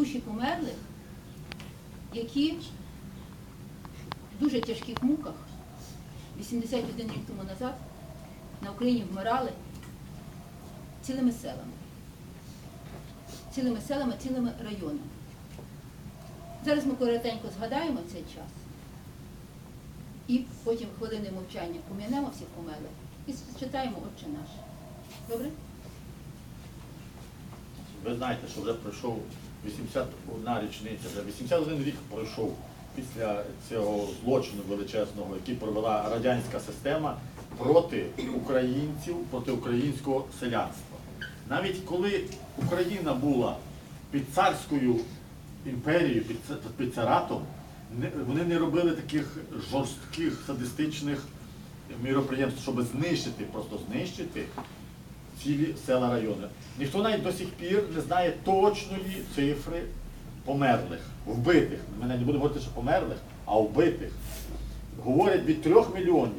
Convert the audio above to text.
душі померлих, які в дуже тяжких муках 81 рік тому назад на Україні вмирали цілими селами. Цілими селами, цілими районами. Зараз ми коротенько згадаємо цей час і потім хвилини мовчання пом'янемо всіх померлих і читаємо Отче наш. Добре? Ви знаєте, що вже пройшов 81 річниця, вже 81 рік пройшов після цього злочину величезного, який провела радянська система проти українців, проти українського селянства. Навіть коли Україна була під царською імперією, під, царатом, вони не робили таких жорстких садистичних міроприємств, щоб знищити, просто знищити цілі села райони. Ніхто навіть до сих пір не знає точної цифри померлих, вбитих. Ми не будемо говорити, що померлих, а вбитих. Говорять від трьох мільйонів.